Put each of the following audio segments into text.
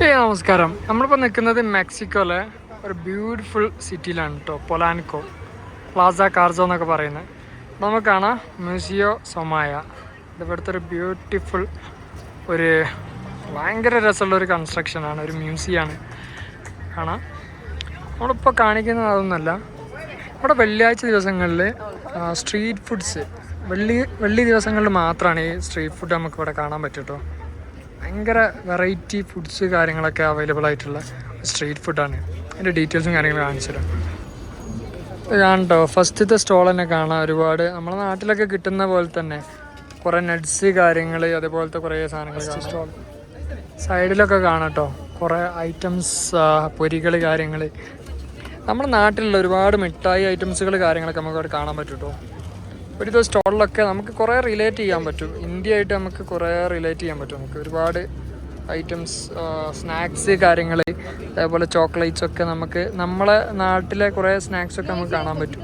നമസ്കാരം. നമ്മളിപ്പോൾ നിൽക്കുന്നത് മെക്സിക്കോയിലെ ഒരു ബ്യൂട്ടിഫുൾ സിറ്റിയിലാണ് കേട്ടോ പൊലാൻകോ. പ്ലാസ കാർസോ എന്നൊക്കെ പറയുന്നത്. നമുക്ക് കാണാം മ്യൂസിയോ സൊമായ. ഇതിവിടുത്തെ ഒരു ബ്യൂട്ടിഫുൾ ഒരു ഭയങ്കര രസമുള്ള ഒരു കൺസ്ട്രക്ഷനാണ് ഒരു മ്യൂസിയമാണ് കാണാം. നമ്മളിപ്പോൾ കാണിക്കുന്നത് അതൊന്നുമല്ല. ഇവിടെ വെള്ളിയാഴ്ച ദിവസങ്ങളിൽ സ്ട്രീറ്റ് ഫുഡ്സ് വെള്ളി വെള്ളി ദിവസങ്ങളിൽ മാത്രമാണ് ഈ സ്ട്രീറ്റ് ഫുഡ് നമുക്കിവിടെ കാണാൻ പറ്റും കേട്ടോ ഭയങ്കര വെറൈറ്റി ഫുഡ്സ് കാര്യങ്ങളൊക്കെ അവൈലബിൾ ആയിട്ടുള്ള സ്ട്രീറ്റ് ഫുഡാണ് അതിന്റെ ഡീറ്റെയിൽസും കാര്യങ്ങളും കാണിച്ചു തരാം. കാണട്ടോ ഫസ്റ്റത്തെ സ്റ്റോൾ തന്നെ കാണാം. ഒരുപാട് നമ്മുടെ നാട്ടിലൊക്കെ കിട്ടുന്ന പോലെ തന്നെ കുറേ നട്ട്സ് കാര്യങ്ങൾ അതേപോലത്തെ കുറേ സാധനങ്ങൾ സ്റ്റോൾ സൈഡിലൊക്കെ കാണാട്ടോ കുറേ ഐറ്റംസ് പൊരികൾ കാര്യങ്ങൾ നമ്മുടെ നാട്ടിലുള്ള ഒരുപാട് മിഠായി ഐറ്റംസുകൾ കാര്യങ്ങളൊക്കെ നമുക്ക് അവിടെ കാണാൻ പറ്റും കേട്ടോ. ഒരു ദിവസം സ്റ്റോളിലൊക്കെ നമുക്ക് കുറേ റിലേറ്റ് ചെയ്യാൻ പറ്റും. ഇന്ത്യ ആയിട്ട് നമുക്ക് കുറേ റിലേറ്റ് ചെയ്യാൻ പറ്റും. നമുക്ക് ഒരുപാട് ഐറ്റംസ് സ്നാക്സ് കാര്യങ്ങൾ അതേപോലെ ചോക്ലേറ്റ്സ് ഒക്കെ നമുക്ക് നമ്മളെ നാട്ടിലെ കുറേ സ്നാക്സ് ഒക്കെ നമുക്ക് കാണാൻ പറ്റും.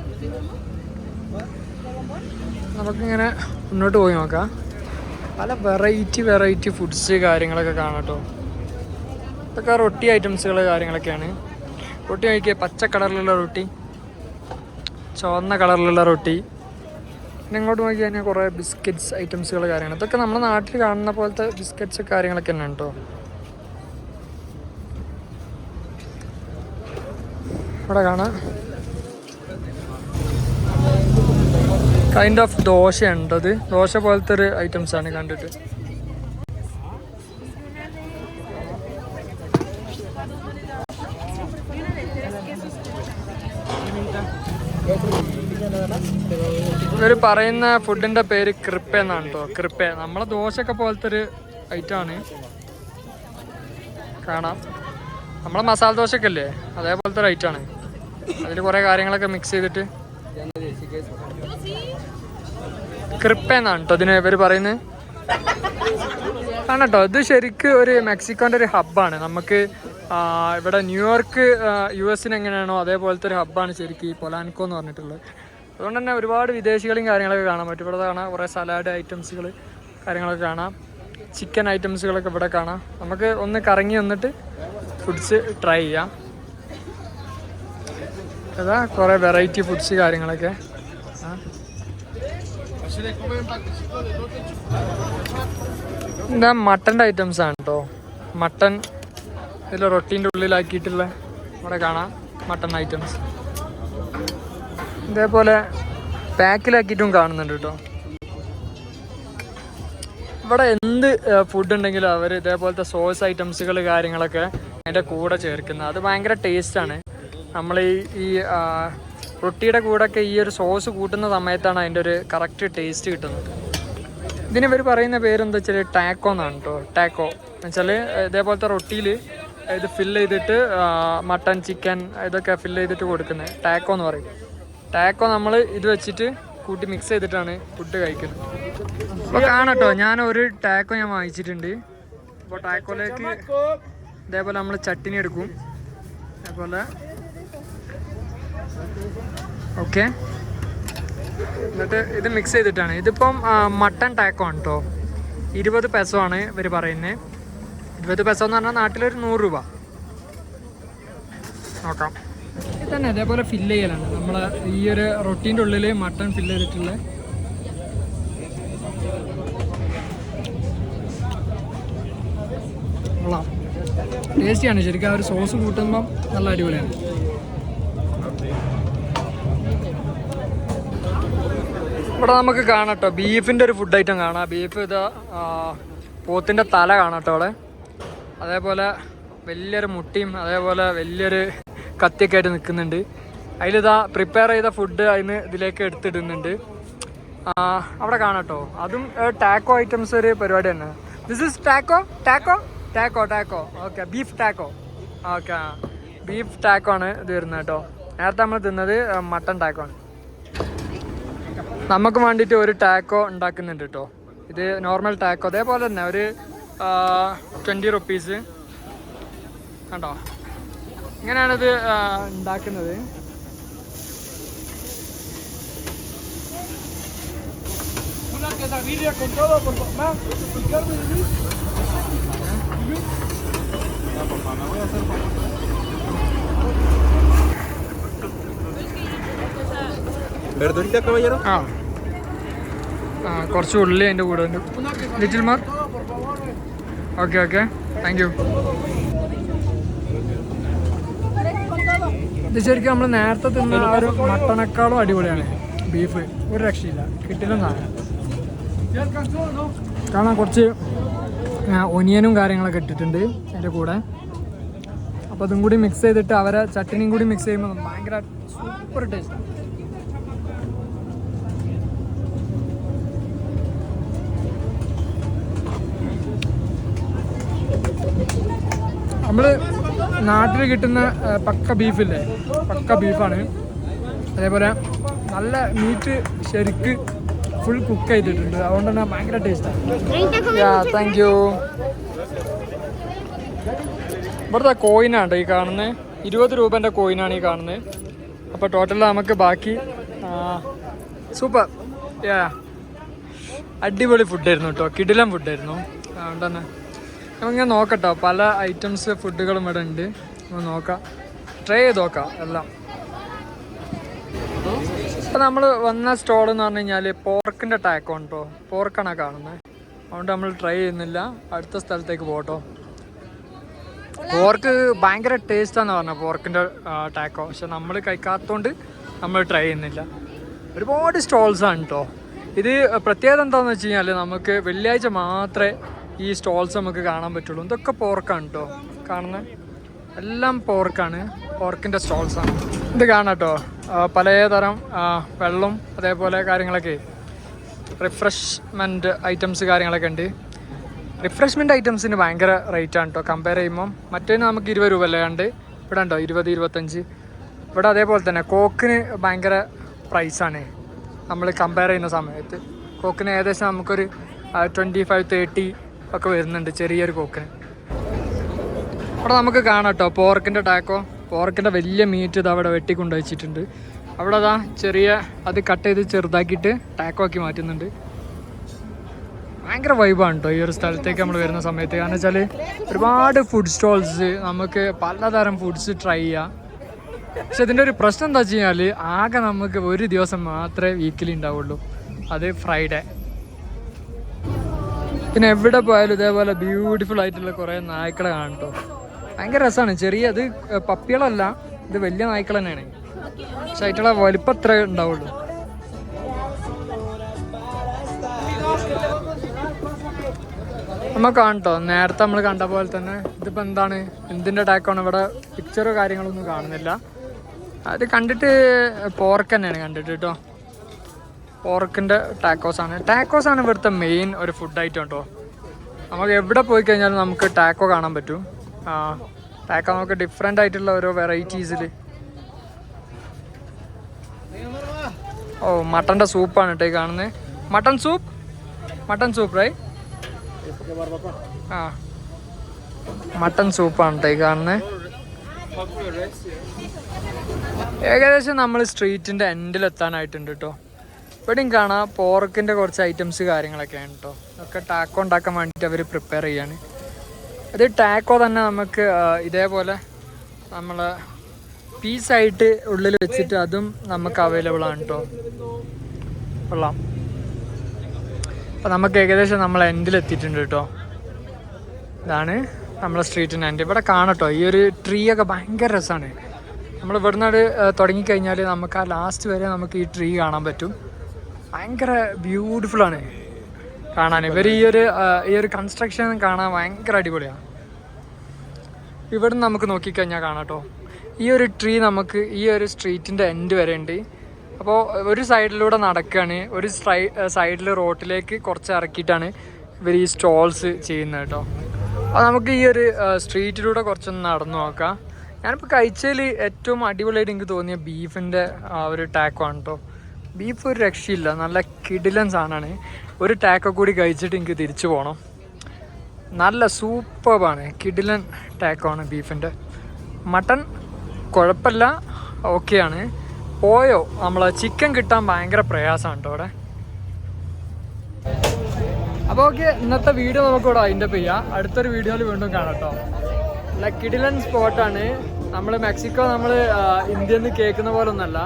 നമുക്കിങ്ങനെ മുന്നോട്ട് പോയി നോക്കാം. പല വെറൈറ്റി വെറൈറ്റി ഫുഡ്സ് കാര്യങ്ങളൊക്കെ കാണാം കേട്ടോ. ഇതൊക്കെ റൊട്ടി ഐറ്റംസുകൾ കാര്യങ്ങളൊക്കെയാണ്. റൊട്ടി നോക്കിയാൽ പച്ച കളറിലുള്ള റൊട്ടി ചുവന്ന കളറിലുള്ള റൊട്ടി ഇങ്ങോട്ട് നോക്കി കഴിഞ്ഞാൽ കുറേ ബിസ്ക്കറ്റ്സ് ഐറ്റംസുകൾ കാര്യങ്ങൾ ഇതൊക്കെ നമ്മുടെ നാട്ടിൽ കാണുന്ന പോലത്തെ ബിസ്ക്കറ്റ്സ് കാര്യങ്ങളൊക്കെ തന്നെ കേട്ടോ ഇവിടെ കാണാം. കൈൻഡ് ഓഫ് ദോശ ഉണ്ടത് ദോശ പോലത്തെ ഒരു ഐറ്റംസ് ആണ് കണ്ടിട്ട് ഇവർ പറയുന്ന ഫുഡിന്റെ പേര് ക്രിപ്പ എന്നാണ് കേട്ടോ ക്രിപ്പ നമ്മളെ ദോശയൊക്കെ പോലത്തെ ഒരു ഐറ്റം ആണ്. കാണാം. നമ്മളെ മസാല ദോശയൊക്കെ അല്ലേ അതേപോലത്തെ ഒരു ഐറ്റം ആണ്. അതിൽ കുറെ കാര്യങ്ങളൊക്കെ മിക്സ് ചെയ്തിട്ട്. ക്രിപ്പ എന്നാണ് കേട്ടോ അതിന് ഇവർ പറയുന്നത്. ആണ് കേട്ടോ ഇത് ശരിക്കും ഒരു മെക്സിക്കോന്റെ ഒരു ഹബ്ബാണ് നമുക്ക് ഇവിടെ ന്യൂയോർക്ക് യു എസിന് എങ്ങനെയാണോ അതേപോലത്തെ ഒരു ഹബ്ബാണ് ശരിക്കും ഈ പൊലാൻകോ എന്ന് പറഞ്ഞിട്ടുള്ളത്. അതുകൊണ്ട് തന്നെ ഒരുപാട് വിദേശികളും കാര്യങ്ങളൊക്കെ കാണാം പറ്റും. ഇവിടെ കാണാം കുറേ സലാഡ് ഐറ്റംസുകൾ കാര്യങ്ങളൊക്കെ കാണാം. ചിക്കൻ ഐറ്റംസുകളൊക്കെ ഇവിടെ കാണാം. നമുക്ക് ഒന്ന് കറങ്ങി വന്നിട്ട് ഫുഡ്സ് ട്രൈ ചെയ്യാം. അതാ കുറേ വെറൈറ്റി ഫുഡ്സ് കാര്യങ്ങളൊക്കെ. ഇതാ മട്ടന്റെ ഐറ്റംസ് ആണ് കേട്ടോ മട്ടൻ ഇതിൽ റൊട്ടീന്റെ ഉള്ളിലാക്കിയിട്ടുള്ള ഇവിടെ കാണാം മട്ടൺ ഐറ്റംസ് ഇതേപോലെ പാക്കിലാക്കിയിട്ടും കാണുന്നുണ്ട് കേട്ടോ. ഇവിടെ എന്ത് ഫുഡ് ഉണ്ടെങ്കിലും അവർ ഇതേപോലത്തെ സോസ് ഐറ്റംസുകൾ കാര്യങ്ങളൊക്കെ അതിന്റെ കൂടെ ചേർക്കുന്നത്. അത് ഭയങ്കര ടേസ്റ്റാണ് നമ്മൾ ഈ ഈ റൊട്ടിയുടെ കൂടെയൊക്കെ ഈ ഒരു സോസ് കൂട്ടുന്ന സമയത്താണ് അതിന്റെ ഒരു കറക്റ്റ് ടേസ്റ്റ് കിട്ടുന്നത്. ഇതിന് ഇവർ പറയുന്ന പേരെന്താ വെച്ചാൽ ടാക്കോ എന്നാണ് കേട്ടോ. ടാക്കോ എന്ന് വെച്ചാൽ ഇതേപോലത്തെ റൊട്ടിയിൽ ഇത് ഫില്ല് ചെയ്തിട്ട് മട്ടൺ ചിക്കൻ ഇതൊക്കെ ഫില്ല് ചെയ്തിട്ട് കൊടുക്കുന്നത്. ടാക്കോ എന്ന് പറയും. ടാക്കോ നമ്മൾ ഇത് വെച്ചിട്ട് കൂട്ടി മിക്സ് ചെയ്തിട്ടാണ് ഫുഡ് കഴിക്കുന്നത്. അപ്പോൾ കാണട്ടോ ഞാൻ ഒരു ടാക്കോ ഞാൻ വാങ്ങിച്ചിട്ടുണ്ട്. അപ്പോൾ ടാക്കോയിലേക്ക് ഇതേപോലെ നമ്മൾ ചട്ടിനി എടുക്കും. അതേപോലെ. ഓക്കെ എന്നിട്ട് ഇത് മിക്സ് ചെയ്തിട്ടാണ്. ഇതിപ്പം മട്ടൺ ടാക്കോ ആണ് കേട്ടോ ഇരുപത് പെസോ ആണ് ഇവർ പറയുന്നത് ഇരുപത് പെസോ എന്ന് പറഞ്ഞാൽ നാട്ടിലൊരു നൂറ് രൂപ. നോക്കാം. തന്നെ അതേപോലെ ഫില്ല് ചെയ്യലാണ്. നമ്മൾ ഈ ഒരു റൊട്ടീന്റെ ഉള്ളിൽ മട്ടൺ ഫില്ല് ചെയ്തിട്ടുള്ള ടേസ്റ്റിയാണ് ശരിക്കും ആ ഒരു സോസ് കൂട്ടുമ്പം നല്ല അടിപൊളിയാണ്. ഇവിടെ നമുക്ക് കാണാട്ടോ. ബീഫിന്റെ ഒരു ഫുഡ് ഐറ്റം കാണാം. ബീഫ് ഇത് പോത്തിന്റെ തല കാണാട്ടോ അവിടെ. അതേപോലെ വലിയൊരു മുട്ടിയും അതേപോലെ വലിയൊരു കത്തിയൊക്കെ ആയിട്ട് നിൽക്കുന്നുണ്ട്. അതിലിതാ പ്രിപ്പയർ ചെയ്ത ഫുഡ് അതിന് ഇതിലേക്ക് എടുത്തിടുന്നുണ്ട്. അവിടെ കാണാട്ടോ അതും ടാക്കോ ഐറ്റംസ് ഒരു പരിപാടി തന്നെ. This is taco taco taco taco okay beef taco okay beef taco ആണ് ഇത് വരുന്നത് കേട്ടോ. നേരത്തെ നമ്മൾ തിന്നത് മട്ടൺ ടാക്കോ ആണ്. നമുക്ക് വേണ്ടിയിട്ട് ഒരു ടാക്കോ ഉണ്ടാക്കുന്നുണ്ട് കേട്ടോ. ഇത് നോർമൽ ടാക്കോ അതേപോലെ തന്നെ ഒരു ട്വന്റി റുപ്പീസ് കണ്ടോ? ഇങ്ങനെയാണത് ഉണ്ടാക്കുന്നത്? ആ. കുറച്ച് ഉള്ളി അതിന്റെ കൂടെ little okay okay thank you ഇത് ശരിക്കും നമ്മൾ നേരത്തെ തിന്ന ആ ഒരു മട്ടനേക്കാളും അടിപൊളിയാണ്. ബീഫ്. ഒരു രക്ഷയില്ല. കിട്ടില്ല കാരണം കുറച്ച് ഒനിയനും കാര്യങ്ങളൊക്കെ ഇട്ടിട്ടുണ്ട് അതിന്റെ കൂടെ. അപ്പോൾ അതും കൂടി മിക്സ് ചെയ്തിട്ട് അവരെ ചട്ടിനിയും കൂടി മിക്സ് ചെയ്യുമ്പോൾ ഭയങ്കര സൂപ്പർ ടേസ്റ്റ് നമ്മൾ നാട്ടിൽ കിട്ടുന്ന പക്ക ബീഫില്ലേ? പക്ക ബീഫാണ്. അതേപോലെ നല്ല മീറ്റ് ശരിക്ക് ഫുൾ കുക്ക് ചെയ്തിട്ടുണ്ട്. അതുകൊണ്ട് തന്നെ ഭയങ്കര ടേസ്റ്റാണ് താങ്ക് യു ഇവിടുത്തെ കോയിനാണ് ഈ കാണുന്നത് ഇരുപത് രൂപേന്റെ കോയിനാണ് ഈ കാണുന്നത് അപ്പോൾ ടോട്ടൽ നമുക്ക് ബാക്കി സൂപ്പർ യാ അടിപൊളി ഫുഡായിരുന്നു കേട്ടോ കിടിലം ഫുഡായിരുന്നു അതുകൊണ്ട് തന്നെ നമുക്കിങ്ങനെ നോക്കട്ടോ. പല ഐറ്റംസ് ഫുഡുകളും ഇവിടെ ഉണ്ട്. നോക്കാം. ട്രൈ ചെയ്ത് നോക്കാം. എല്ലാം. ഇപ്പം നമ്മൾ വന്ന സ്റ്റോൾ എന്ന് പറഞ്ഞു കഴിഞ്ഞാൽ പോർക്കിന്റെ ടാക്കോ ഉണ്ടോ പോർക്കാണ് കാണുന്നത് അതുകൊണ്ട് നമ്മൾ ട്രൈ ചെയ്യുന്നില്ല. അടുത്ത സ്ഥലത്തേക്ക് പോട്ടോ. പോർക്ക് ഭയങ്കര ടേസ്റ്റാന്ന് പറഞ്ഞത് പോർക്കിന്റെ ടാക്കോ പക്ഷെ നമ്മൾ കഴിക്കാത്തതുകൊണ്ട് നമ്മൾ ട്രൈ ചെയ്യുന്നില്ല. ഒരുപാട് സ്റ്റോൾസാണ് കേട്ടോ ഇത് പ്രത്യേകത എന്താണെന്ന് വെച്ച് കഴിഞ്ഞാൽ നമുക്ക് വെള്ളിയാഴ്ച മാത്രമേ ഈ സ്റ്റോൾസ് നമുക്ക് കാണാൻ പറ്റുള്ളൂ. ഇതൊക്കെ പോർക്കാണ് കേട്ടോ കാണുന്നത് എല്ലാം പോർക്കാണ് പോർക്കിന്റെ സ്റ്റോൾസാണ് ഇത് കാണാം കേട്ടോ പലതരം വെള്ളം അതേപോലെ കാര്യങ്ങളൊക്കെ. റിഫ്രഷ്മെന്റ് ഐറ്റംസ് കാര്യങ്ങളൊക്കെ ഉണ്ട്. റിഫ്രഷ്മെന്റ് ഐറ്റംസിന് ഭയങ്കര റേറ്റാണ് കേട്ടോ കമ്പയർ ചെയ്യുമ്പം മറ്റേന് നമുക്ക് ഇരുപത് രൂപ അല്ലേ കണ്ട്? ഇവിടെ ഉണ്ടോ? ഇരുപത് ഇരുപത്തഞ്ച്. ഇവിടെ അതേപോലെ തന്നെ കോക്കിന് ഭയങ്കര പ്രൈസാണ് നമ്മൾ കമ്പയർ ചെയ്യുന്ന സമയത്ത്. കോക്കിന് ഏകദേശം നമുക്കൊരു ട്വന്റി ഫൈവ് തേർട്ടി ഒക്കെ വരുന്നുണ്ട് ചെറിയൊരു കോക്കിന് അവിടെ നമുക്ക് കാണാം കേട്ടോ പോർക്കിന്റെ ടാക്കോ. പോർക്കിന്റെ വലിയ മീറ്റ് ഇത് അവിടെ വെട്ടിക്കൊണ്ട് വെച്ചിട്ടുണ്ട്. അവിടെ അതാ ചെറിയ അത് കട്ട് ചെയ്ത് ചെറുതാക്കിയിട്ട് ടാക്കോ ആക്കി മാറ്റുന്നുണ്ട്. ഭയങ്കര വൈബാണ് കേട്ടോ ഈ ഒരു സ്ഥലത്തേക്ക് നമ്മൾ വരുന്ന സമയത്ത്. കാരണം വെച്ചാൽ ഒരുപാട് ഫുഡ് സ്റ്റോൾസ് നമുക്ക് പലതരം ഫുഡ്സ് ട്രൈ ചെയ്യാം. പക്ഷെ ഇതിന്റെ ഒരു പ്രശ്നം എന്താ വെച്ച് കഴിഞ്ഞാൽ ആകെ നമുക്ക് ഒരു ദിവസം മാത്രമേ വീക്കിലി ഉണ്ടാവുള്ളൂ. അത് ഫ്രൈഡേ പിന്നെ എവിടെ പോയാലും ഇതേപോലെ ബ്യൂട്ടിഫുൾ ആയിട്ടുള്ള കുറേ നായ്ക്കളെ കാണും കേട്ടോ ഭയങ്കര രസമാണ് ചെറിയ ഇത് പപ്പികളല്ല ഇത് വലിയ നായ്ക്കൾ തന്നെയാണ്. പക്ഷെ ആയിട്ടുള്ള വലിപ്പം അത്ര ഉണ്ടാവുള്ളൂ. നമ്മൾ കാണട്ടോ നേരത്തെ നമ്മൾ കണ്ട പോലെ തന്നെ ഇതിപ്പോൾ എന്താണ്? എന്തിന്റെ അറ്റാക്കാണ് ഇവിടെ പിക്ചറോ കാര്യങ്ങളൊന്നും കാണുന്നില്ല. അത് കണ്ടിട്ട് പോർക്ക് തന്നെയാണ് കണ്ടിട്ട് കേട്ടോ പോർക്കിന്റെ ടാക്കോസ് ആണ്. ഇവിടുത്തെ മെയിൻ ഒരു ഫുഡ് ഐറ്റം കേട്ടോ നമുക്ക് എവിടെ പോയി കഴിഞ്ഞാലും നമുക്ക് ടാക്കോ കാണാൻ പറ്റും. ടാക്കോ നമുക്ക് ഡിഫറെന്റ് ആയിട്ടുള്ള ഓരോ വെറൈറ്റീസിൽ ഓ മട്ടന്റെ സൂപ്പാണ് കേട്ടോ കാണുന്നത് മട്ടൺ സൂപ്പ് മട്ടൺ സൂപ്പ് റൈ ആ മട്ടൺ സൂപ്പാണ് കേട്ടോ കാണുന്നത് ഏകദേശം നമ്മൾ സ്ട്രീറ്റിന്റെ എൻഡിലെത്താനായിട്ടുണ്ട് കേട്ടോ ഇവിടെയും കാണാം പോർക്കിന്റെ കുറച്ച് ഐറ്റംസ് കാര്യങ്ങളൊക്കെയാണ് കേട്ടോ ഒക്കെ ടാക്കോ ഉണ്ടാക്കാൻ വേണ്ടിയിട്ട് അവർ പ്രിപ്പയർ ചെയ്യാണ്. അത് ടാക്കോ തന്നെ നമുക്ക് ഇതേപോലെ നമ്മൾ പീസായിട്ട് ഉള്ളിൽ വെച്ചിട്ട് അതും നമുക്ക് അവൈലബിൾ ആണ് കേട്ടോ കൊള്ളാം. അപ്പോൾ നമുക്ക് ഏകദേശം നമ്മൾ എൻഡിലെത്തിയിട്ടുണ്ട് കേട്ടോ ഇതാണ് നമ്മളെ സ്ട്രീറ്റിന്റെ എൻഡ് ഇവിടെ കാണട്ടോ ഈ ഒരു ട്രീ ഒക്കെ ഭയങ്കര രസമാണ് നമ്മൾ ഇവിടുന്ന് തുടങ്ങിക്കഴിഞ്ഞാൽ നമുക്ക് ആ ലാസ്റ്റ് വരെ നമുക്ക് ഈ ട്രീ കാണാൻ പറ്റും. ഭയങ്കര ബ്യൂട്ടിഫുൾ ആണ്. കാണാൻ. ഇവർ ഈ ഒരു ഈ ഒരു കൺസ്ട്രക്ഷൻ കാണാൻ ഭയങ്കര അടിപൊളിയാണ്. ഇവിടെ നമുക്ക് നോക്കിക്കഴിഞ്ഞാൽ കാണാം കേട്ടോ ഈ ഒരു ട്രീ നമുക്ക് ഈ ഒരു സ്ട്രീറ്റിന്റെ എൻഡ് വരെ ഉണ്ട്. അപ്പോൾ ഒരു സൈഡിലൂടെ നടക്കുകയാണ് ഒരു സൈഡിൽ റോട്ടിലേക്ക് കുറച്ച് ഇറക്കിയിട്ടാണ് ഇവർ ഈ സ്റ്റോൾസ് ചെയ്യുന്നത് കേട്ടോ. അപ്പോൾ നമുക്ക് ഈ ഒരു സ്ട്രീറ്റിലൂടെ കുറച്ചൊന്ന് നടന്നു നോക്കാം. ഞാനിപ്പോൾ കഴിച്ചതിൽ ഏറ്റവും അടിപൊളിയായിട്ട് എനിക്ക് തോന്നിയ ബീഫിന്റെ ആ ഒരു ടാക്കോ ആണ് കേട്ടോ. ബീഫ് ഒരു രക്ഷയില്ല. നല്ല കിടിലൻ സാധനമാണ് ഒരു ടാക്ക കൂടി കഴിച്ചിട്ട് എനിക്ക് തിരിച്ചു പോകണം നല്ല സൂപ്പറാണ് കിടിലൻ ടാക്കാണ് ബീഫിന്റെ മട്ടൺ കുഴപ്പമില്ല. ഓക്കെയാണ് പോയോ? നമ്മളെ ചിക്കൻ കിട്ടാൻ ഭയങ്കര പ്രയാസമാണ് കേട്ടോ അവിടെ. അപ്പോൾ ഓക്കെ ഇന്നത്തെ വീഡിയോ നമുക്കിവിടെ അതിന്റെ ചെയ്യാം. അടുത്തൊരു വീഡിയോയിൽ വീണ്ടും കാണാം കേട്ടോ. കിടിലൻ സ്പോട്ടാണ് നമ്മൾ മെക്സിക്കോ നമ്മൾ ഇന്ത്യയിൽ നിന്ന് കേൾക്കുന്ന പോലെ ഒന്നല്ല.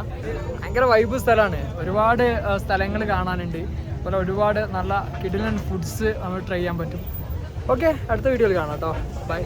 ഭയങ്കര വൈബ് സ്ഥലമാണ്. ഒരുപാട് സ്ഥലങ്ങൾ കാണാനുണ്ട്. അതുപോലെ ഒരുപാട് നല്ല കിഡിലൻ ഫുഡ്സ് നമ്മൾ ട്രൈ ചെയ്യാൻ പറ്റും. ഓക്കെ അടുത്ത വീഡിയോയിൽ കാണാം കേട്ടോ ബൈ